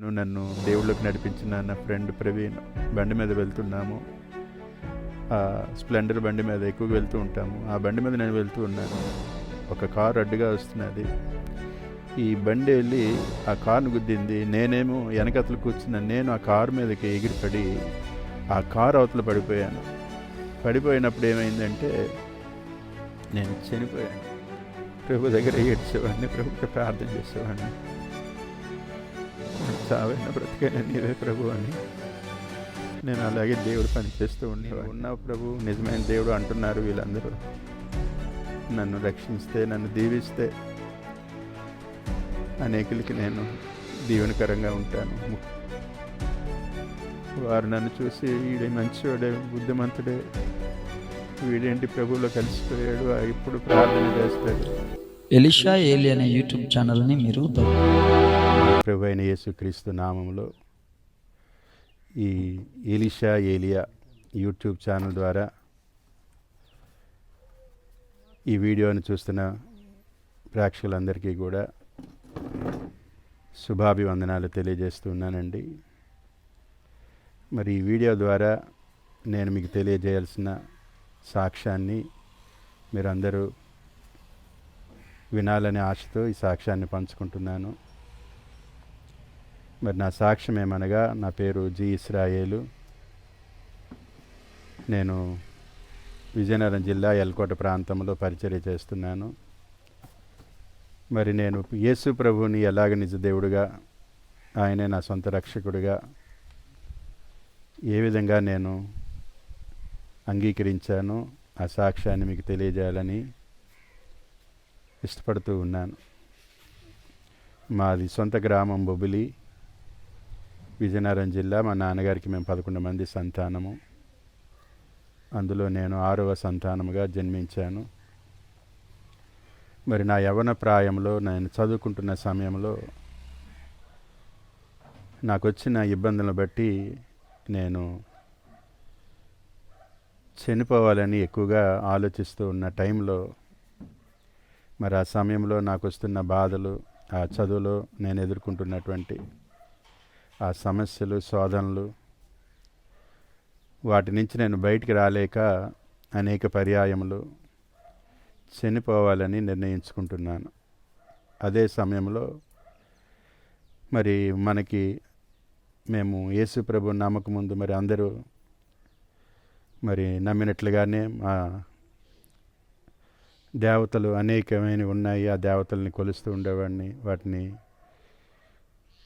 నువ్వు నన్ను దేవుళ్ళకి నడిపించిన నా ఫ్రెండ్ ప్రవీణ్ బండి మీద వెళ్తున్నాము. ఆ స్ప్లెండర్ బండి మీద ఎక్కువగా వెళ్తూ ఉంటాము. ఆ బండి మీద నేను వెళ్తూ ఉన్నాను. ఒక కారు అడ్డుగా వస్తున్నది. ఈ బండి వెళ్ళి ఆ కారును గుద్దింది. నేనేమో వెనకతలు కూర్చున్న నేను ఆ కారు మీదకి ఎగిరిపడి ఆ కారు అవతల పడిపోయాను. పడిపోయినప్పుడు ఏమైందంటే నేను చనిపోయాను. ప్రభు దగ్గర ఏడ్చేవాడిని ప్రభుకి ప్రార్థన చేసేవాడిని. చావైన బ్రతికైనా నీవే ప్రభు అని. నేను అలాగే దేవుడు పని చేస్తూ ఉండేవాడు ఉన్నావు ప్రభు నిజమైన దేవుడు అంటున్నారు వీళ్ళందరూ. నన్ను రక్షిస్తే నన్ను దీవిస్తే అనేకులకి నేను దీవెనకరంగా ఉంటాను. వారు నన్ను చూసి వీడే మంచివాడే బుద్ధిమంతుడే వీడేంటి ప్రభువులో కలిసిపోయాడు ఇప్పుడు ప్రార్థన చేస్తాడు. ఎలిషా ఏలి అనే యూట్యూబ్ ఛానల్ని మీరు ప్రభు అయిన యేసుక్రీస్తు నామంలో ఈ ఎలిషా ఏలియా యూట్యూబ్ ఛానల్ ద్వారా ఈ వీడియోను చూస్తున్న ప్రేక్షకులందరికీ కూడా శుభాభివందనాలు తెలియజేస్తున్నానండి మరి ఈ వీడియో ద్వారా నేను మీకు తెలియజేయాల్సిన సాక్ష్యాన్ని మీరందరూ వినాలనే ఆశతో ఈ సాక్ష్యాన్ని పంచుకుంటున్నాను. మరి నా సాక్ష్యం ఏమనగా నా పేరు జి ఇస్రాయేలు. నేను విజయనగరం జిల్లా ఎల్కోట ప్రాంతంలో పరిచర్య చేస్తున్నాను. మరి నేను యేసు ప్రభువుని ఎలాగ నిజ దేవుడుగా ఆయనే నా సొంత రక్షకుడిగా ఏ విధంగా నేను అంగీకరించానో ఆ సాక్ష్యాన్ని మీకు తెలియజేయాలని ఇష్టపడుతూ ఉన్నాను. మాది సొంత గ్రామం బొబిలి విజయనగరం జిల్లా మా నాన్నగారికి మేము పదకొండు మంది సంతానము. అందులో నేను ఆరవ సంతానముగా జన్మించాను. మరి నా యవన ప్రాయంలో నేను చదువుకుంటున్న సమయంలో నాకు వచ్చిన ఇబ్బందులను బట్టి నేను చనిపోవాలని ఎక్కువగా ఆలోచిస్తూ ఉన్న టైంలో మరి ఆ సమయంలో నాకు వస్తున్న బాధలు ఆ చదువులో నేను ఎదుర్కొంటున్నటువంటి ఆ సమస్యలు శోధనలు వాటి నుంచి నేను బయటికి రాలేక అనేక పర్యాయములు చనిపోవాలని నిర్ణయించుకుంటున్నాను. అదే సమయంలో మరి మనకి మేము యేసు ప్రభు నమ్మక ముందు మరి అందరూ మరి నమ్మినట్లుగానే మా దేవతలు అనేకమైనవి ఉన్నాయి. ఆ దేవతల్ని కొలుస్తూ ఉండేవాడిని వాటిని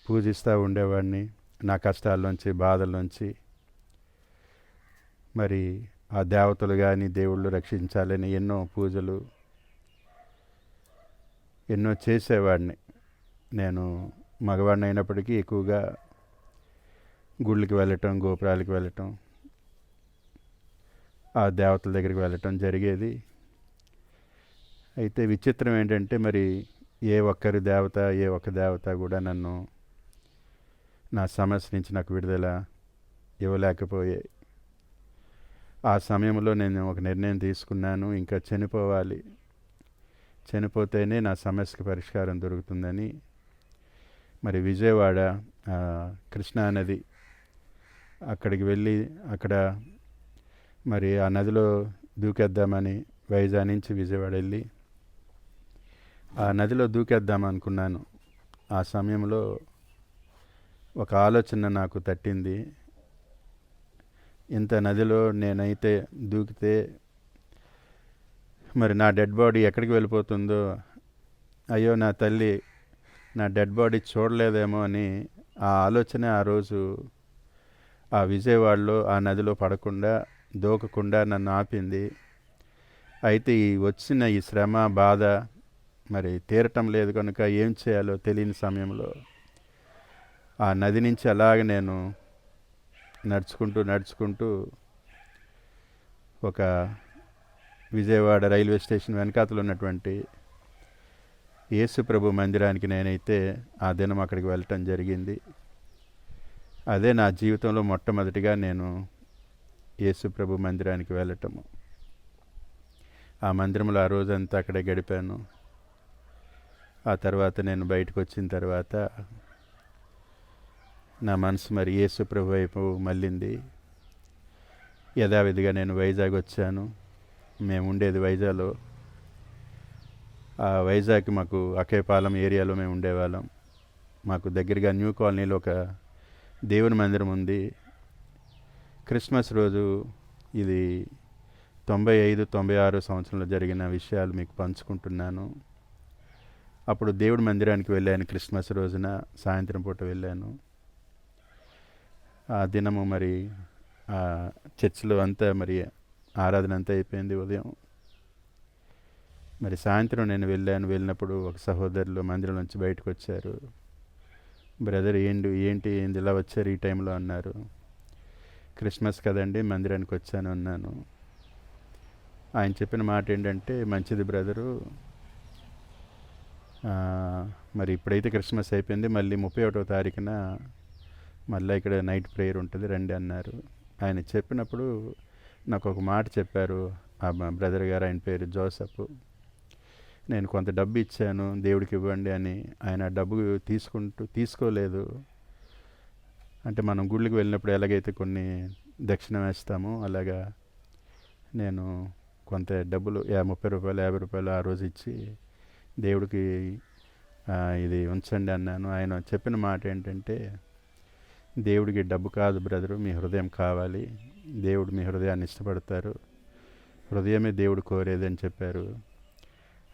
పూజిస్తూ ఉండేవాడిని నా కష్టాల్లోంచి బాధల్లోంచి. మరి ఆ దేవతలు కానీ దేవుళ్ళు రక్షించాలని ఎన్నో పూజలు ఎన్నో చేసేవాడిని. నేను మగవాడిని అయినప్పటికీ ఎక్కువగా గుళ్ళకి వెళ్ళటం గోపురాలకి వెళ్ళటం ఆ దేవతల దగ్గరికి వెళ్ళటం జరిగేది. అయితే విచిత్రం ఏంటంటే మరి ఏ ఒక్కరి దేవత ఏ ఒక్క దేవత కూడా నన్ను నా సమస్య నుంచి నాకు విడుదల ఇవ్వలేకపోయాయి. ఆ సమయంలో నేను ఒక నిర్ణయం తీసుకున్నాను. ఇంకా చనిపోవాలి. చనిపోతేనే నా సమస్యకి పరిష్కారం దొరుకుతుందని. మరి విజయవాడ కృష్ణానది కృష్ణా నది అక్కడికి వెళ్ళి అక్కడ మరి ఆ నదిలో దూకేద్దామని వైజాగ్ నుంచి విజయవాడ వెళ్ళి ఆ నదిలో దూకేద్దాం అనుకున్నాను. ఆ సమయంలో ఒక ఆలోచన నాకు తట్టింది. ఇంత నదిలో నేనైతే దూకితే మరి నా డెడ్ బాడీ ఎక్కడికి వెళ్ళిపోతుందో? అయ్యో నా తల్లి నా డెడ్ బాడీ చూడలేదేమో అని ఆ ఆలోచన ఆ రోజు ఆ విజయవాడలో ఆ నదిలో పడకుండా దూకకుండా నన్ను ఆపింది. అయితే ఈ వచ్చిన ఈ శ్రమ బాధ మరి తీరటం లేదు కనుక ఏం చేయాలో తెలియని సమయంలో ఆ నది నుంచి అలాగ నేను నడుచుకుంటూ నడుచుకుంటూ ఒక విజయవాడ రైల్వే స్టేషన్ వెనకాతలు ఉన్నటువంటి యేసు ప్రభు మందిరానికి నేనైతే ఆ దినం అక్కడికి వెళ్ళటం జరిగింది. అదే నా జీవితంలో మొట్టమొదటిగా నేను యేసుప్రభు మందిరానికి వెళ్ళటము. ఆ మందిరంలో ఆ రోజంతా అక్కడే గడిపాను. ఆ తర్వాత నేను బయటకు వచ్చిన తర్వాత నా మనసు మరి యేసు ప్రభు వైపు మళ్ళింది. యథావిధిగా నేను వైజాగ్ వచ్చాను. మేము ఉండేది వైజాగ్లో. ఆ వైజాగ్ మాకు అకేపాలెం ఏరియాలో మేము ఉండేవాళ్ళం. మాకు దగ్గరగా న్యూ కాలనీలో ఒక దేవుని మందిరం ఉంది. క్రిస్మస్ రోజు ఇది తొంభై ఐదు తొంభై ఆరు సంవత్సరంలో జరిగిన విషయాలు మీకు పంచుకుంటున్నాను. అప్పుడు దేవుడి మందిరానికి వెళ్ళాను క్రిస్మస్ రోజున సాయంత్రం పూట వెళ్ళాను. ఆ దినము మరి ఆ చర్చిలో అంతా మరి ఆరాధన అంతా అయిపోయింది ఉదయం. మరి సాయంత్రం నేను వెళ్ళాను. వెళ్ళినప్పుడు ఒక సహోదరులు మందిరం నుంచి బయటకు వచ్చారు. బ్రదర్ ఏంటి ఏంటి ఏంది ఇలా వచ్చారు ఈ టైంలో? అన్నారు. క్రిస్మస్ కదండి మందిరానికి వచ్చాను అన్నాను. ఆయన చెప్పిన మాట ఏంటంటే మంచిది బ్రదరు. మరి ఇప్పుడైతే క్రిస్మస్ అయిపోయింది. మళ్ళీ ముప్పై ఒకటో తారీఖున మళ్ళీ ఇక్కడ నైట్ ప్రేయర్ ఉంటుంది రండి అన్నారు. ఆయన చెప్పినప్పుడు నాకు ఒక మాట చెప్పారు ఆ బ్రదర్ గారు ఆయన పేరు జోసఫ్. నేను కొంత డబ్బు ఇచ్చాను దేవుడికి ఇవ్వండి అని ఆయన డబ్బు తీసుకుంటూ తీసుకోలేదు. అంటే మనం గుళ్ళకి వెళ్ళినప్పుడు ఎలాగైతే కొన్ని దక్షిణ వేస్తామో అలాగా నేను కొంత డబ్బులు యా ముప్పై రూపాయలు యాభై రూపాయలు ఆ రోజు ఇచ్చి దేవుడికి ఇది ఉంచండి అన్నాను. ఆయన చెప్పిన మాట ఏంటంటే దేవుడికి డబ్బు కాదు బ్రదరు మీ హృదయం కావాలి. దేవుడు మీ హృదయాన్ని ఇష్టపడతారు. హృదయమే దేవుడు కోరేదని చెప్పారు.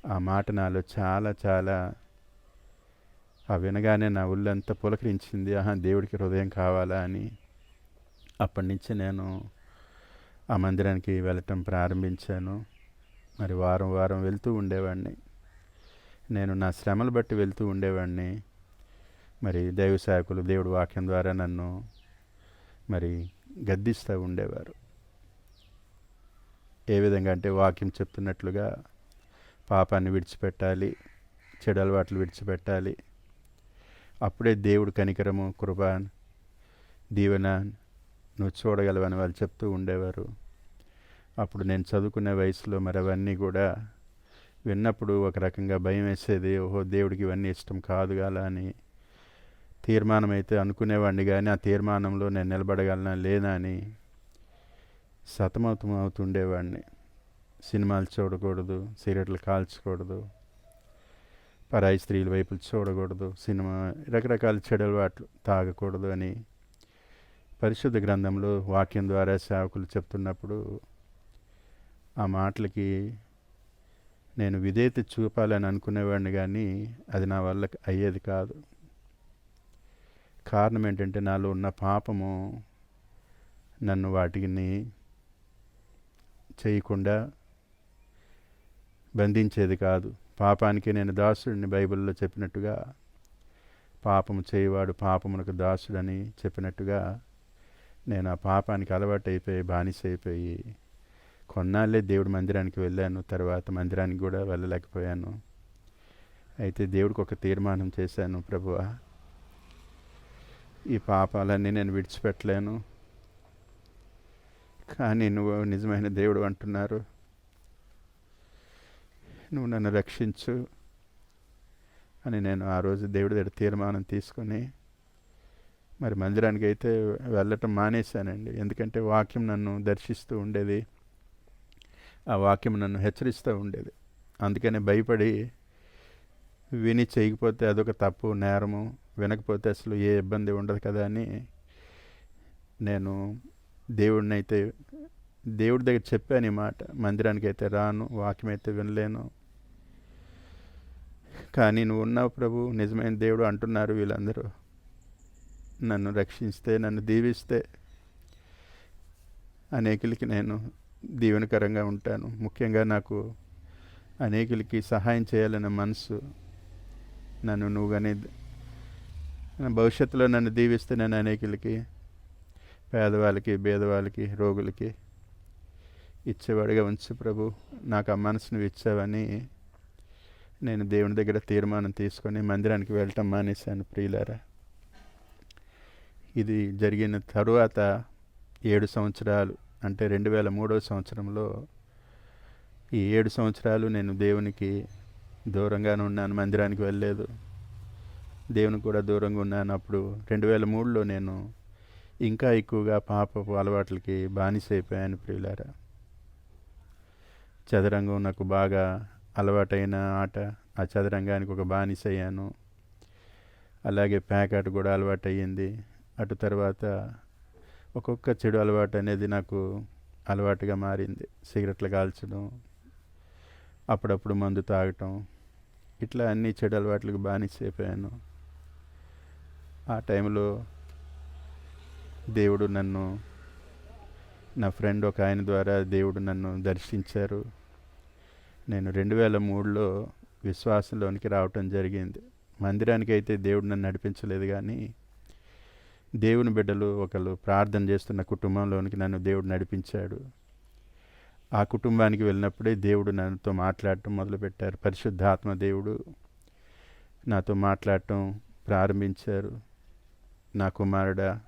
ఆ మాట నాలో చాలా చాలా ఆ వినగానే నా ఒళ్ళంతా పులకరించింది. ఆహా దేవుడికి హృదయం కావాలా అని. అప్పటి నుంచి నేను ఆ మందిరానికి వెళ్ళటం ప్రారంభించాను. మరి వారం వారం వెళ్తూ ఉండేవాడిని. నేను నా శ్రమలు బట్టి వెళ్తూ ఉండేవాడిని. మరి దైవ సేవకులు దేవుడి వాక్యం ద్వారా నన్ను మరి గద్దిస్తూ ఉండేవారు. ఏ విధంగా అంటే వాక్యం చెప్తున్నట్లుగా పాపాన్ని విడిచిపెట్టాలి చెడు అలవాట్లు విడిచిపెట్టాలి. అప్పుడే దేవుడు కనికరము కృప దీవెన నువ్వు చూడగలవని వాళ్ళు చెప్తూ ఉండేవారు. అప్పుడు నేను చదువుకునే వయసులో మరి అవన్నీ కూడా విన్నప్పుడు ఒక రకంగా భయం వేసేది ఓహో దేవుడికి ఇవన్నీ ఇష్టం కాదు గల అని తీర్మానం అయితే అనుకునేవాడిని కానీ ఆ తీర్మానంలో నేను నిలబడగలనా లేదా అని సతమతం అవుతుండేవాడిని. సినిమాలు చూడకూడదు సిగరెట్లు కాల్చకూడదు పరాయి స్త్రీల వైపులు చూడకూడదు సినిమా రకరకాల చెడలవాట్లు తాగకూడదు అని పరిశుద్ధ గ్రంథంలో వాక్యం ద్వారా సేవకులు చెప్తున్నప్పుడు ఆ మాటలకి నేను విధేయత చూపాలని అనుకునేవాడిని కానీ అది నా వల్ల అయ్యేది కాదు. కారణం ఏంటంటే నాలో ఉన్న పాపము నన్ను వాటిని చేయకుండా బంధించేది కాదు. పాపానికి నేను దాసుడిని బైబిల్లో చెప్పినట్టుగా పాపము చేయవాడు పాపమునకు దాసుడని చెప్పినట్టుగా నేను ఆ పాపానికి అలవాటు అయిపోయి బానిస అయిపోయి కొన్నాళ్ళే దేవుడి మందిరానికి వెళ్ళాను. తర్వాత మందిరానికి కూడా వెళ్ళలేకపోయాను. అయితే దేవుడికి ఒక తీర్మానం చేశాను. ప్రభువా ఈ పాపాలన్నీ నేను విడిచిపెట్టలేను. కానీ నువ్వు నిజమైన దేవుడు అంటున్నారు. నువ్వు నన్ను రక్షించు అని నేను ఆ రోజు దేవుడి దగ్గర తీర్మానం తీసుకొని మరి మందిరానికి అయితే వెళ్ళటం మానేశానండి. ఎందుకంటే వాక్యం నన్ను దర్శిస్తూ ఉండేది. ఆ వాక్యం నన్ను హెచ్చరిస్తూ ఉండేది. అందుకని భయపడి విని చేయకపోతే అదొక తప్పు నేరము. వినకపోతే అసలు ఏ ఇబ్బంది ఉండదు కదా అని నేను దేవుడిని అయితే దేవుడి దగ్గర చెప్పాను ఈ మాట. మందిరానికి అయితే రాను వాక్యం అయితే వినలేను. కానీ నువ్వు ఉన్నావు ప్రభు నిజమైన దేవుడు అంటున్నారు వీళ్ళందరూ. నన్ను రక్షిస్తే నన్ను దీవిస్తే అనేకులకి నేను దీవెనకరంగా ఉంటాను. ముఖ్యంగా నాకు అనేకులకి సహాయం చేయాలనే మనసు నన్ను నువ్వు కానీ భవిష్యత్తులో నన్ను దీవిస్తే నేను అనేకులకి పేదవాళ్ళకి భేదవాళ్ళకి రోగులకి ఇచ్చేవాడిగా ఉంచు ప్రభు. నాకు ఆ మనసు నువ్వు ఇచ్చావని నేను దేవుని దగ్గర తీర్మానం తీసుకొని మందిరానికి వెళ్ళటం మానేశాను ప్రియులారా. ఇది జరిగిన తరువాత ఏడు సంవత్సరాలు అంటే రెండు వేల మూడవ సంవత్సరంలో ఈ ఏడు సంవత్సరాలు నేను దేవునికి దూరంగానే ఉన్నాను మందిరానికి వెళ్ళలేదు. దేవుని కూడా దూరంగా ఉన్నాను. అప్పుడు రెండు వేల మూడులో నేను ఇంకా ఎక్కువగా పాపపు అలవాట్లకి బానిసైపోయాను ప్రియులారా. చదరంగం నాకు బాగా అలవాటైన ఆట. ఆ చదరంగానికి ఒక బానిస అయ్యాను. అలాగే ప్యాకెట్ కూడా అలవాటు అయ్యింది అటు తర్వాత ఒక్కొక్క చెడు అలవాటు అనేది నాకు అలవాటుగా మారింది. సిగరెట్లు కాల్చడం అప్పుడప్పుడు మందు తాగటం ఇట్లా అన్ని చెడు అలవాట్లకు బానిసైపోయాను ఆ టైంలో దేవుడు నన్ను నా ఫ్రెండ్ ఒక ఆయన ద్వారా దేవుడు నన్ను దర్శించారు. నేను రెండు వేల మూడులో విశ్వాసంలోనికి రావటం జరిగింది. మందిరానికి అయితే దేవుడు నన్ను నడిపించలేదు కానీ దేవుని బిడ్డలు ఒకళ్ళు ప్రార్థన చేస్తున్న కుటుంబంలోనికి నన్ను దేవుడు నడిపించాడు. ఆ కుటుంబానికి వెళ్ళినప్పుడే దేవుడు నాతో మాట్లాడటం మొదలుపెట్టారు. పరిశుద్ధాత్మ దేవుడు నాతో మాట్లాడటం ప్రారంభించారు. నా కుమారుడా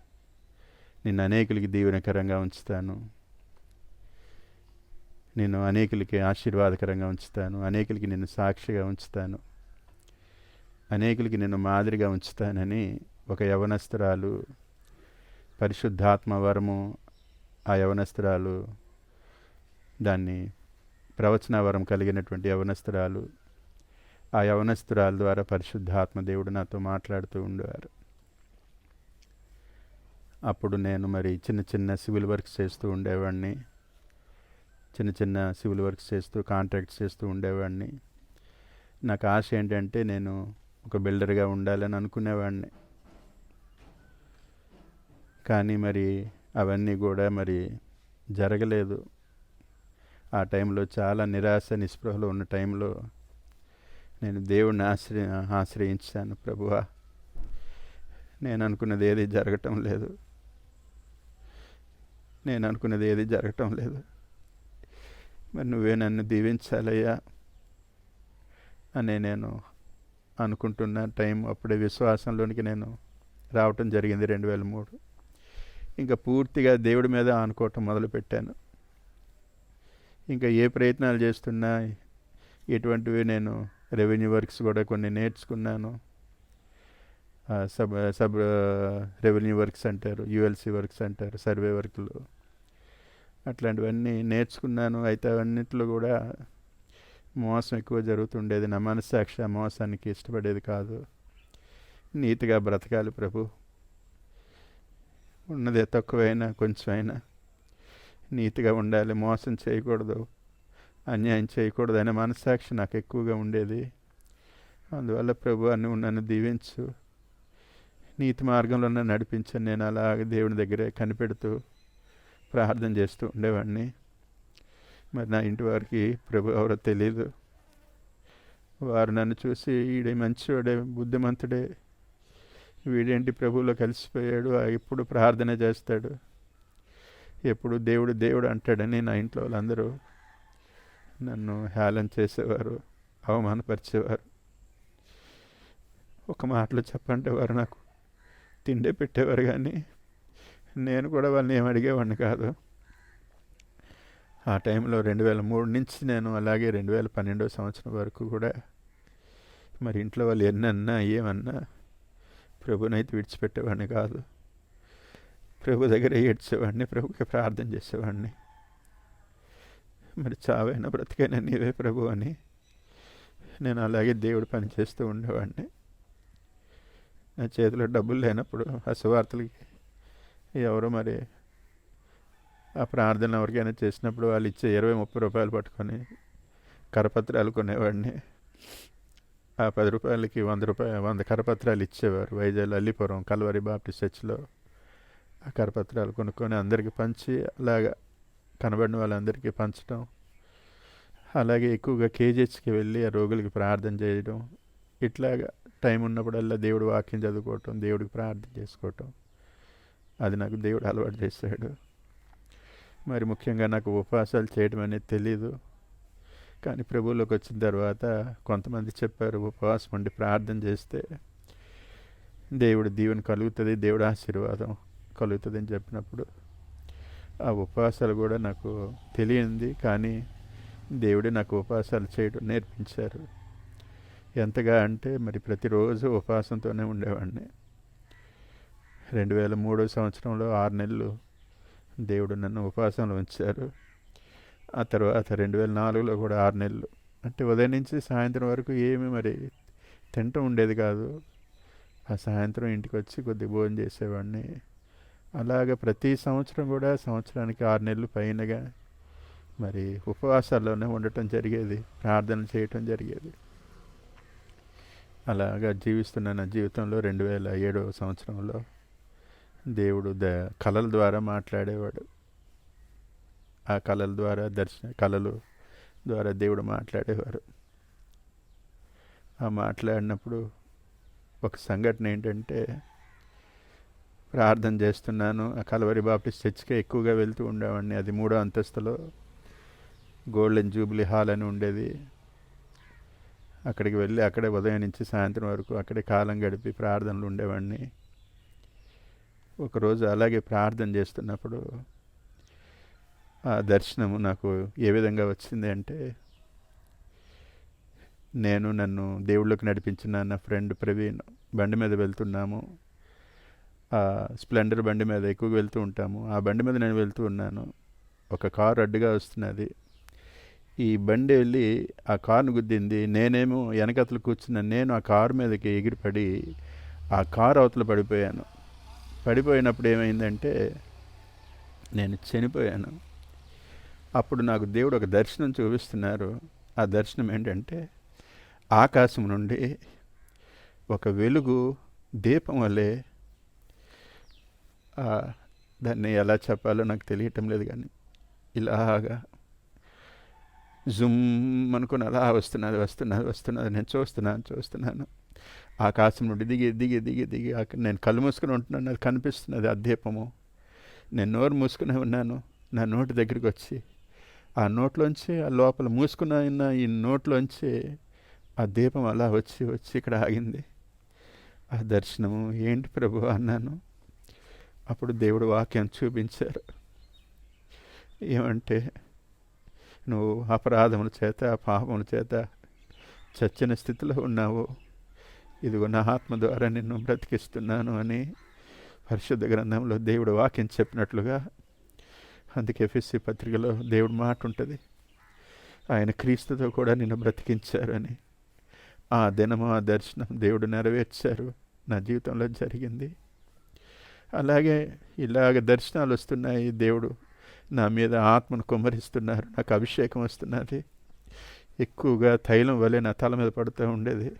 నిన్ను అనేకులకి దీవెనకరంగా ఉంచుతాను. నేను అనేకులకి ఆశీర్వాదకరంగా ఉంచుతాను. అనేకులకి నిన్ను సాక్షిగా ఉంచుతాను. అనేకులకి నిన్ను మాదిరిగా ఉంచుతానని ఒక యవనస్తురాలు పరిశుద్ధాత్మ వరము ఆ యవనస్తురాలు దాన్ని ప్రవచన వరం కలిగినటువంటి యవనస్తురాలు ఆ యవనస్తురాల ద్వారా పరిశుద్ధాత్మదేవుడు నాతో మాట్లాడుతూ ఉండేవారు. అప్పుడు నేను మరి చిన్న చిన్న సివిల్ వర్క్స్ చేస్తూ ఉండేవాడిని. చిన్న చిన్న సివిల్ వర్క్స్ చేస్తూ కాంట్రాక్ట్స్ చేస్తూ ఉండేవాడిని. నాకు ఆశ ఏంటంటే నేను ఒక బిల్డర్గా ఉండాలని అనుకునేవాడిని. కానీ మరి అవన్నీ కూడా మరి జరగలేదు. ఆ టైంలో చాలా నిరాశ నిస్పృహలో ఉన్న టైంలో నేను దేవుణ్ణి ఆశ్రయ ఆశ్రయించాను ప్రభువా. నేను అనుకున్నది ఏది జరగటం లేదు. నేను అనుకున్నది ఏది జరగటం లేదు. మరి నువ్వే నన్ను దీవించాలయ్యా అని నేను అనుకుంటున్న టైం అప్పుడే విశ్వాసంలోనికి నేను రావటం జరిగింది రెండు వేల మూడు. ఇంకా పూర్తిగా దేవుడి మీద అనుకోవటం మొదలుపెట్టాను. ఇంకా ఏ ప్రయత్నాలు చేస్తున్నా ఎటువంటివి నేను రెవెన్యూ వర్క్స్ కూడా కొన్ని నేర్చుకున్నాను. సబ్ సబ్ రెవెన్యూ వర్క్స్ అంటారు యుఎల్సి వర్క్స్ అంటారు సర్వే వర్క్లు. అట్లాంటివన్నీ నేర్చుకున్నాను. అయితే అవన్నిట్లో కూడా మోసం ఎక్కువ జరుగుతుండేది నా మనస్సాక్షి ఆ మోసానికి ఇష్టపడేది కాదు. నీతిగా బ్రతకాలి ప్రభు. ఉన్నదే తక్కువైనా కొంచెమైనా. నీతిగా ఉండాలి మోసం చేయకూడదు అన్యాయం చేయకూడదు అనే మనస్సాక్షి నాకు ఎక్కువగా ఉండేది. అందువల్ల ప్రభు నువ్వు నన్ను దీవించు. నీతి మార్గంలో నన్ను నడిపించాను నేను అలాగే దేవుని దగ్గరే కనిపెడుతూ ప్రార్థన చేస్తూ ఉండేవాడిని. మరి నా ఇంటి వారికి ప్రభు ఎవరో తెలియదు వారు నన్ను చూసి ఈడే మంచివాడే బుద్ధిమంతుడే. వీడేంటి ప్రభువులో కలిసిపోయాడు ఆ ఎప్పుడు ప్రార్థన చేస్తాడు? ఎప్పుడు దేవుడు దేవుడు అంటాడని నా ఇంట్లో వాళ్ళందరూ నన్ను హేళన చేసేవారు అవమానపరిచేవారు. ఒక మాటలో చెప్పంటే వారు నాకు. తిండే పెట్టేవారు కానీ నేను కూడా వాళ్ళని ఏం అడిగేవాడిని కాదు. ఆ టైంలో రెండు వేల మూడు నుంచి నేను అలాగే రెండు వేల పన్నెండో సంవత్సరం వరకు కూడా మరి ఇంట్లో వాళ్ళు ఎన్నన్నా ఏమన్నా ప్రభునైతే విడిచిపెట్టేవాడిని కాదు. ప్రభు దగ్గర ఏడ్చేవాడిని ప్రభుకి ప్రార్థన చేసేవాడిని. మరి చావైనా బ్రతికైనా నీవే ప్రభు అని నేను అలాగే దేవుడు పని చేస్తూ ఉండేవాడిని. నా చేతిలో డబ్బులు లేనప్పుడు ఆ సువార్తలకి ఎవరు మరి ఆ ప్రార్థన ఎవరికైనా చేసినప్పుడు వాళ్ళు ఇచ్చే ఇరవై ముప్పై రూపాయలు పట్టుకొని కరపత్రాలు కొనేవాడిని. ఆ పది రూపాయలకి వంద రూపాయలు వంద కరపత్రాలు ఇచ్చేవారు. వైజాగ్ అల్లిపురం కల్వరి బాప్టి చర్చ్లో ఆ కరపత్రాలు కొనుక్కొని అందరికీ పంచి అలాగా కనబడిన వాళ్ళందరికీ పంచడం అలాగే ఎక్కువగా కేజీహెచ్కి వెళ్ళి ఆ రోగులకి ప్రార్థన చేయడం. ఇట్లాగా టైం ఉన్నప్పుడల్లా దేవుడు వాక్యం చదువుకోవటం దేవుడికి ప్రార్థన చేసుకోవటం. అది నాకు దేవుడు అలవాటు చేశాడు. మరి ముఖ్యంగా నాకు ఉపవాసాలు చేయడం అనేది తెలీదు. కానీ ప్రభువులోకి వచ్చిన తర్వాత కొంతమంది చెప్పారు ఉపవాసం ఉండి ప్రార్థన చేస్తే దేవుడు దీవెన కలుగుతుంది దేవుడు ఆశీర్వాదం. కలుగుతుందని చెప్పినప్పుడు ఆ ఉపవాసాలు కూడా నాకు తెలియంది కానీ దేవుడే నాకు ఉపవాసాలు చేయడం నేర్పించారు. ఎంతగా అంటే మరి ప్రతిరోజు ఉపవాసంతోనే ఉండేవాడిని. రెండు వేల మూడో సంవత్సరంలో ఆరు నెలలు దేవుడు నన్ను ఉపవాసంలో ఉంచారు. ఆ తర్వాత రెండు వేల నాలుగులో కూడా ఆరు నెలలు. అంటే ఉదయం నుంచి సాయంత్రం వరకు ఏమి మరి తింటూ ఉండేది కాదు. ఆ సాయంత్రం ఇంటికి వచ్చి కొద్దిగా భోజనం చేసేవాడిని. అలాగ ప్రతి సంవత్సరం కూడా సంవత్సరానికి ఆరు నెలలు పైనగా మరి ఉపవాసాల్లోనే ఉండటం జరిగేది ప్రార్థన చేయటం జరిగేది. అలాగా జీవిస్తున్న నా జీవితంలో రెండు వేల ఏడవ సంవత్సరంలో దేవుడు ద కళల ద్వారా మాట్లాడేవాడు. ఆ కళల ద్వారా దర్శన కళలు ద్వారా దేవుడు మాట్లాడేవారు. ఆ మాట్లాడినప్పుడు ఒక సంఘటన ఏంటంటే ప్రార్థన చేస్తున్నాను. ఆ కలవరి బాప్టిస్ట్ చర్చ్కే ఎక్కువగా వెళ్తూ ఉండేవాడిని. అది మూడో అంతస్తులో గోల్డెన్ జూబ్లీ హాల్ అని ఉండేది. అక్కడికి వెళ్ళి అక్కడే ఉదయం నుంచి సాయంత్రం వరకు అక్కడే కాలం గడిపి ప్రార్థనలు ఉండేవాడిని. ఒకరోజు అలాగే ప్రార్థన చేస్తున్నప్పుడు ఆ దర్శనము నాకు ఏ విధంగా వచ్చింది అంటే నేను నన్ను దేవుళ్ళకి నడిపించిన నా ఫ్రెండ్ ప్రవీణ్ బండి మీద వెళ్తున్నాము. స్ప్లెండర్ బండి మీద ఎక్కువ వెళ్తూ ఉంటాము. ఆ బండి మీద నేను వెళ్తూ ఉన్నాను. ఒక కారు అడ్డుగా వస్తున్నది. ఈ బండి వెళ్ళి ఆ కారును గుద్దింది. నేనేమో వెనకతలు కూర్చున్న నేను ఆ కారు మీదకి ఎగిరిపడి ఆ కారు అవతల పడిపోయాను. పడిపోయినప్పుడు ఏమైందంటే నేను చనిపోయాను. అప్పుడు నాకు దేవుడు ఒక దర్శనం చూపిస్తున్నారు. ఆ దర్శనం ఏంటంటే ఆకాశం నుండి ఒక వెలుగు దీపం వలె దాన్ని ఎలా చెప్పాలో నాకు తెలియటం లేదు కానీ ఇలాగా జుమ్ అనుకుని అలా వస్తున్నది వస్తున్నది వస్తున్నది నేను చూస్తున్నాను చూస్తున్నాను. ఆకాశం నుండి దిగి దిగి దిగి దిగి అక్కడ నేను కళ్ళు మూసుకుని ఉంటున్నాను అది కనిపిస్తున్నది ఆ దీపము. నేను నోరు మూసుకునే ఉన్నాను నా నోటి దగ్గరికి వచ్చి ఆ నోట్లోంచి ఆ లోపల మూసుకున్న ఈ నోట్లోంచి ఆ దీపం అలా వచ్చి వచ్చి ఇక్కడ ఆగింది. ఆ దర్శనము ఏంటి ప్రభు అన్నాను. అప్పుడు దేవుడు వాక్యం చూపించారు. ఏమంటే నువ్వు అపరాధముల చేత పాపముల చేత చచ్చిన స్థితిలో ఉన్నావు. ఇదిగో నా ఆత్మ ద్వారా నిన్ను బ్రతికిస్తున్నాను అని పరిశుద్ధ గ్రంథంలో దేవుడు వాక్యం చెప్పినట్లుగా అందుకే ఎఫ్ఎస్సి పత్రికలో దేవుడు మాట ఉంటుంది. ఆయన క్రీస్తుతో కూడా నిన్ను బ్రతికించారు అని. ఆ దినము ఆ దర్శనం దేవుడు నెరవేర్చారు. నా జీవితంలో జరిగింది. అలాగే ఇలాగ దర్శనాలు వస్తున్నాయి. దేవుడు నా మీద ఆత్మను కుమ్మరిస్తున్నారు. నాకు అభిషేకం వస్తున్నది. ఎక్కువగా తైలం వలె నా తల మీద పడుతూ ఉండేది.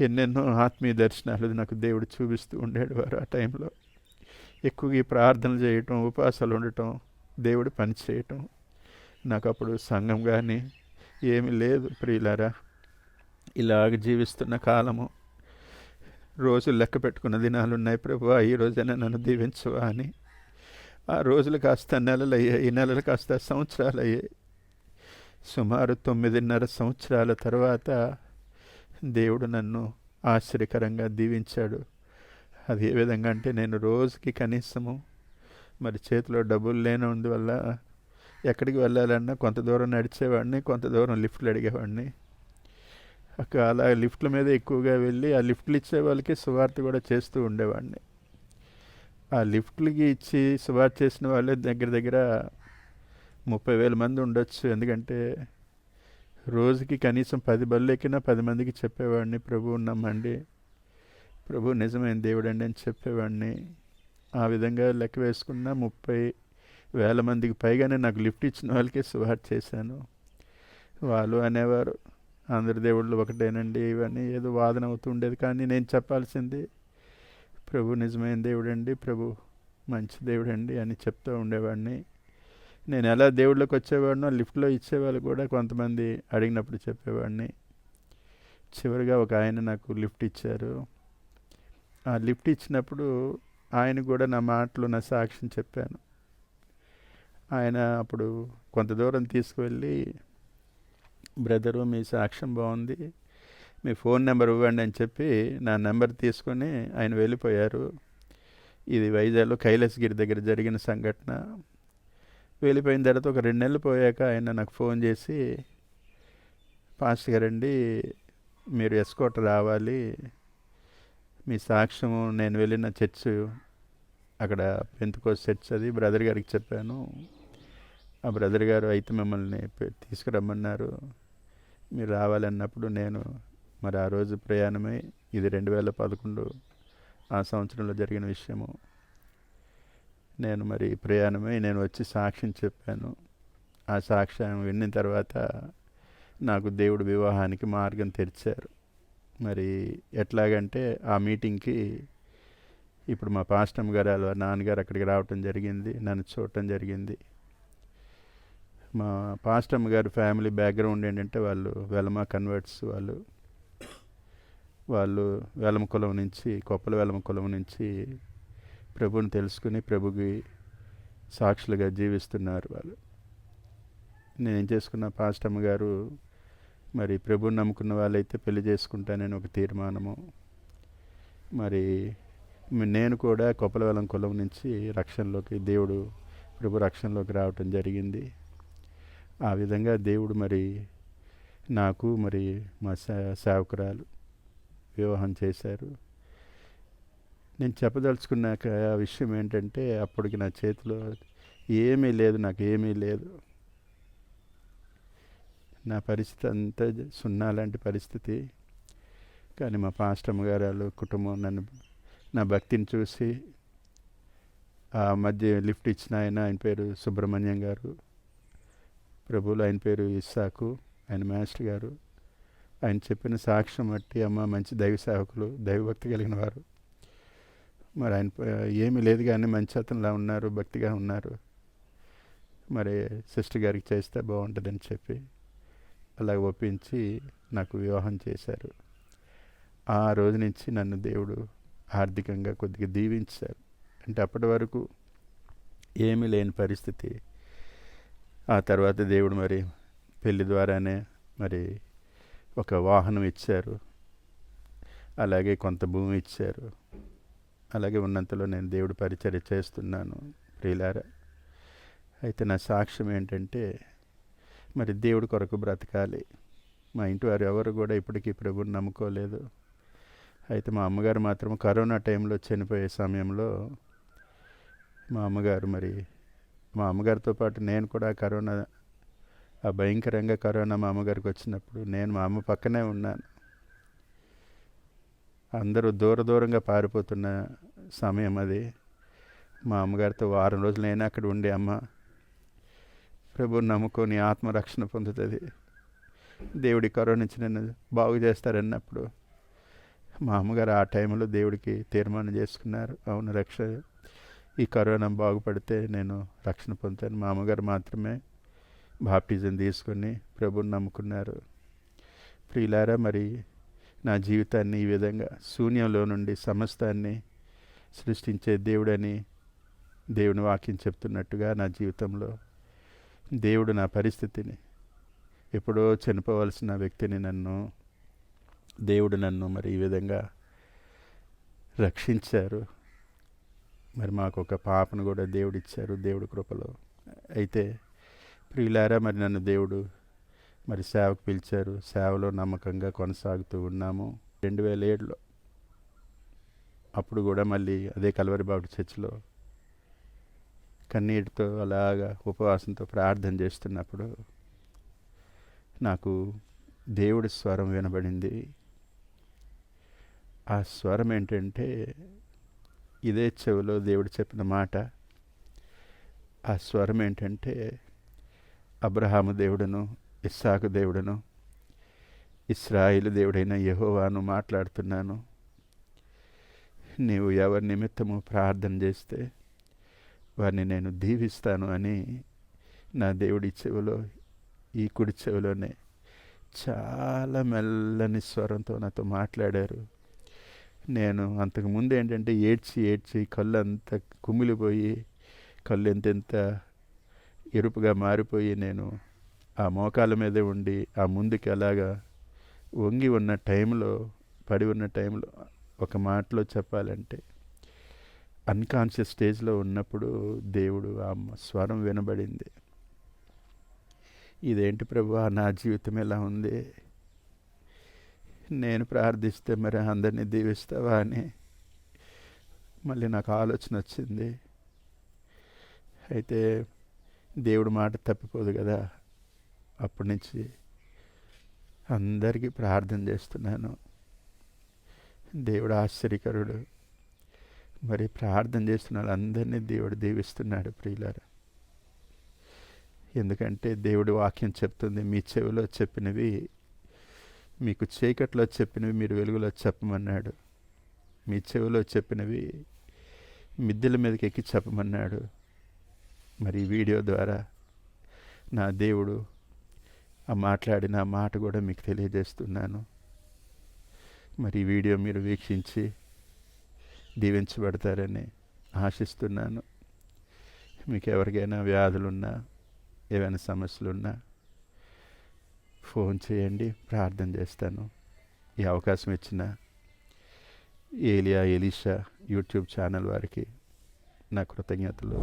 ఎన్నెన్నో ఆత్మీయ దర్శనాలు నాకు దేవుడు చూపిస్తూ ఉండేడు వారు ఆ టైంలో. ఎక్కువగా ఈ ప్రార్థనలు చేయటం ఉపవాసాలు ఉండటం దేవుడు పని చేయటం నాకు అప్పుడు సంఘం కానీ ఏమీ లేదు ప్రియులారా. ఇలాగ జీవిస్తున్న కాలము రోజులు లెక్క పెట్టుకున్న దినాలు ఉన్నాయి ప్రభు ఈ రోజైనా నన్ను దీవించవా అని. ఆ రోజులు కాస్త నెలలు అయ్యాయి ఈ నెలలు కాస్త సంవత్సరాలు అయ్యాయి సుమారు తొమ్మిదిన్నర సంవత్సరాల తర్వాత దేవుడు నన్ను ఆశ్చర్యకరంగా దీవించాడు. అది ఏ విధంగా అంటే నేను రోజుకి కనీసము మరి చేతిలో డబ్బులు లేనందువల్ల ఎక్కడికి వెళ్ళాలన్నా కొంత దూరం నడిచేవాడిని కొంత దూరం లిఫ్ట్లు అడిగేవాడిని. అలా లిఫ్ట్ల మీద ఎక్కువగా వెళ్ళి ఆ లిఫ్ట్లు ఇచ్చే వాళ్ళకి సువార్త కూడా చేస్తూ ఉండేవాడిని. ఆ లిఫ్ట్లకి ఇచ్చి సువార్త చేసిన వాళ్ళే దగ్గర దగ్గర ముప్పై వేల మంది ఉండొచ్చు. ఎందుకంటే రోజుకి కనీసం పది బళ్ళు ఎక్కినా పది మందికి చెప్పేవాడిని. ప్రభు నమ్మండి. ప్రభు నిజమైన దేవుడండి అని చెప్పేవాడిని. ఆ విధంగా లెక్క వేసుకున్న ముప్పై వేల మందికి పైగానే నాకు లిఫ్ట్ ఇచ్చిన వాళ్ళకే సువార్త చేశాను. వాళ్ళు అనేవారు అందరి దేవుళ్ళు ఒకటేనండి ఇవన్నీ ఏదో వాదన అవుతూ ఉండేది. కానీ నేను చెప్పాల్సింది ప్రభు నిజమైన దేవుడండి ప్రభు మంచి దేవుడండి అని చెప్తూ ఉండేవాడిని. నేను ఎలా దేవుళ్ళకి వచ్చేవాడినో లిఫ్ట్లో ఇచ్చేవాళ్ళు కూడా కొంతమంది అడిగినప్పుడు చెప్పేవాడిని. చివరిగా ఒక ఆయన నాకు లిఫ్ట్ ఇచ్చారు. ఆ లిఫ్ట్ ఇచ్చినప్పుడు ఆయన కూడా నా మాటలు నా సాక్ష్యం చెప్పాను. ఆయన అప్పుడు కొంత దూరం తీసుకువెళ్ళి బ్రదరు మీ సాక్ష్యం బాగుంది. మీ ఫోన్ నెంబర్ ఇవ్వండి అని చెప్పి నా నెంబర్ తీసుకొని ఆయన వెళ్ళిపోయారు. ఇది వైజాగ్లో కైలాసగిరి దగ్గర జరిగిన సంఘటన. వెళ్ళిపోయిన తర్వాత ఒక రెండు నెలలు పోయాక ఆయన నాకు ఫోన్ చేసి పాస్ట్ గారండి మీరు ఎస్కోట రావాలి. మీ సాక్ష్యము నేను వెళ్ళిన చర్చ్ అక్కడ పెంతుకో చర్చ్ అది బ్రదర్ గారికి చెప్పాను. ఆ బ్రదర్ గారు అయితే మిమ్మల్ని తీసుకురమ్మన్నారు. మీరు రావాలన్నప్పుడు నేను మరి ఆ రోజు ప్రయాణమై ఇది రెండు వేల పదకొండు ఆ సంవత్సరంలో జరిగిన విషయము నేను మరి ప్రయాణమై నేను వచ్చి సాక్ష్యం చెప్పాను. ఆ సాక్ష్యం విన్న తర్వాత నాకు దేవుడు వివాహానికి మార్గం తెరిచారు. మరి ఎట్లాగంటే ఆ మీటింగ్కి ఇప్పుడు మా పాస్టమ్ గారు వాళ్ళ నాన్నగారు అక్కడికి రావటం జరిగింది నన్ను చూడటం జరిగింది. మా పాస్టమ్ గారి ఫ్యామిలీ బ్యాక్గ్రౌండ్ ఏంటంటే వాళ్ళు వెలమ కన్వర్ట్స్ వాళ్ళు వాళ్ళు వెలమ కులం నుంచి కొప్పల వెలమ కులం నుంచి ప్రభుని తెలుసుకుని ప్రభుకి సాక్షులుగా జీవిస్తున్నారు వాళ్ళు. నేను చేసుకున్న పాస్టమ్ గారు మరి ప్రభుని నమ్ముకున్న వాళ్ళైతే పెళ్ళి చేసుకుంటానని ఒక తీర్మానము. మరి నేను కూడా కొప్పలవెలం కులం నుంచి రక్షణలోకి దేవుడు ప్రభు రక్షణలోకి రావటం జరిగింది. ఆ విధంగా దేవుడు మరి నాకు మరి మా సేవకురాలు వివాహం చేశారు. నేను చెప్పదలుచుకున్నాక ఆ విషయం ఏంటంటే అప్పటికి నా చేతిలో ఏమీ లేదు నాకు ఏమీ లేదు. నా పరిస్థితి అంతా సున్నా లాంటి పరిస్థితి. కానీ మా పాస్టమ్ గారు వాళ్ళు కుటుంబం నన్ను నా భక్తిని చూసి ఆ మధ్య లిఫ్ట్ ఇచ్చిన ఆయన ఆయన పేరు సుబ్రహ్మణ్యం గారు. ప్రభువులు ఆయన పేరు ఇస్సాకు ఆయన మాస్టర్ గారు. ఆయన చెప్పిన సాక్ష్యం బట్టి అమ్మ మంచి దైవ సేవకులు దైవభక్తి కలిగిన వారు. మరి ఆయన ఏమీ లేదు కానీ మంచి అతనిలా ఉన్నారు భక్తిగా ఉన్నారు. మరి సిస్టర్ గారికి చేస్తే బాగుంటుందని చెప్పి అలా ఒప్పించి నాకు వివాహం చేశారు. ఆ రోజు నుంచి నన్ను దేవుడు ఆర్థికంగా కొద్దిగా దీవించారు. అంటే అప్పటి వరకు ఏమీ లేని పరిస్థితి. ఆ తర్వాత దేవుడు మరి పెళ్ళి ద్వారానే మరి ఒక వాహనం ఇచ్చారు. అలాగే కొంత భూమి ఇచ్చారు. అలాగే ఉన్నంతలో నేను దేవుడు పరిచర్య చేస్తున్నాను ప్రియులారా. అయితే నా సాక్ష్యం ఏంటంటే మరి దేవుడి కొరకు బ్రతకాలి. మా ఇంటి వారు ఎవరు కూడా ఇప్పటికీ ప్రభుని నమ్ముకోలేదు. అయితే మా అమ్మగారు మాత్రం కరోనా టైంలో చనిపోయే సమయంలో మా అమ్మగారు మరి మా అమ్మగారితో పాటు నేను కూడా కరోనా ఆ భయంకరంగా కరోనా మా అమ్మగారికి వచ్చినప్పుడు నేను మా అమ్మ పక్కనే ఉన్నాను. అందరూ దూర దూరంగా పారిపోతున్న సమయం అది. మా అమ్మగారితో వారం రోజులు నేను అక్కడ ఉండే అమ్మ ప్రభుని నమ్ముకొని ఆత్మరక్షణ పొందుతుంది. దేవుడి కరోనా నుంచి నన్ను బాగు చేస్తారన్నప్పుడు మా అమ్మగారు ఆ టైంలో దేవుడికి తీర్మానం చేసుకున్నారు. అవును రక్ష ఈ కరోనా బాగుపడితే నేను రక్షణ పొందుతాను. మా అమ్మగారు మాత్రమే బాప్టిజం తీసుకొని ప్రభుని నమ్ముకున్నారు. ప్రియులారా మరి నా జీవితాన్ని ఈ విధంగా శూన్యంలో నుండి సమస్తాన్ని సృష్టించే దేవుడని దేవుని వాక్యం చెప్తున్నట్టుగా నా జీవితంలో దేవుడు నా పరిస్థితిని ఎప్పుడో చనిపోవలసిన వ్యక్తిని నన్ను దేవుడు నన్ను మరి ఈ విధంగా రక్షించారు. మరి మాకు ఒక పాపను కూడా దేవుడు ఇచ్చారు దేవుడి కృపలో. అయితే ప్రియులారా మరి నన్ను దేవుడు మరి సేవకు పిలిచారు. సేవలో నమ్మకంగా కొనసాగుతూ ఉన్నాము. రెండు వేల ఏడులో అప్పుడు కూడా మళ్ళీ అదే కలవరి బాబు చర్చిలో కన్నీటితో అలాగా ఉపవాసంతో ప్రార్థన చేస్తున్నప్పుడు నాకు దేవుడి స్వరం వినబడింది. ఆ స్వరం ఏంటంటే ఇదే చెవిలో దేవుడు చెప్పిన మాట. ఆ స్వరం ఏంటంటే అబ్రహాము దేవుడును ఇస్సాకు దేవుడును ఇస్రాయిలు దేవుడైన యహోవాను మాట్లాడుతున్నాను. నీవు ఎవరి నిమిత్తము ప్రార్థన చేస్తే వారిని నేను దీవిస్తాను అని నా దేవుడి చెవిలో ఈ కుడి చెవిలోనే చాలా మెల్లని స్వరంతో నాతో మాట్లాడారు. నేను అంతకు ముందు ఏంటంటే ఏడ్చి ఏడ్చి కళ్ళు అంత కుమిలిపోయి కళ్ళు ఎంతెంత ఎరుపుగా మారిపోయి నేను ఆ మోకాల మీదే ఉండి ఆ ముందుకి అలాగా వంగి ఉన్న టైంలో పడి ఉన్న టైంలో ఒక మాటలో చెప్పాలంటే అన్కాన్షియస్ స్టేజ్లో ఉన్నప్పుడు దేవుడు ఆ స్వరం వినబడింది. ఇదేంటి ప్రభు? నా జీవితం ఎలా ఉంది? నేను ప్రార్థిస్తే మరి అందరినీ దీవిస్తావా అని మళ్ళీ నాకు ఆలోచన వచ్చింది. అయితే దేవుడు మాట తప్పిపోదు కదా. అప్పటి నుంచి అందరికీ ప్రార్థన చేస్తున్నాను. దేవుడు ఆశ్చర్యకరుడు. మరి ప్రార్థన చేస్తున్న వాళ్ళందరినీ దేవుడు దీవిస్తున్నాడు ప్రియులారా. ఎందుకంటే దేవుడి వాక్యం చెప్తుంది మీ చెవిలో చెప్పినవి మీకు చీకట్లో చెప్పినవి మీరు వెలుగులో చెప్పమన్నాడు. మీ చెవిలో చెప్పినవి మిద్దెల మీదకి ఎక్కి చెప్పమన్నాడు. మరి వీడియో ద్వారా నా దేవుడు ఆ మాట్లాడిన ఆ మాట కూడా మీకు తెలియజేస్తున్నాను. మరి వీడియో మీరు వీక్షించి దీవించబడతారని ఆశిస్తున్నాను. మీకు ఎవరికైనా వ్యాధులున్నా ఏవైనా సమస్యలున్నా ఫోన్ చేయండి ప్రార్థన చేస్తాను. ఈ అవకాశం ఇచ్చిన ఏలియా ఎలీషా యూట్యూబ్ ఛానల్ వారికి నా కృతజ్ఞతలు.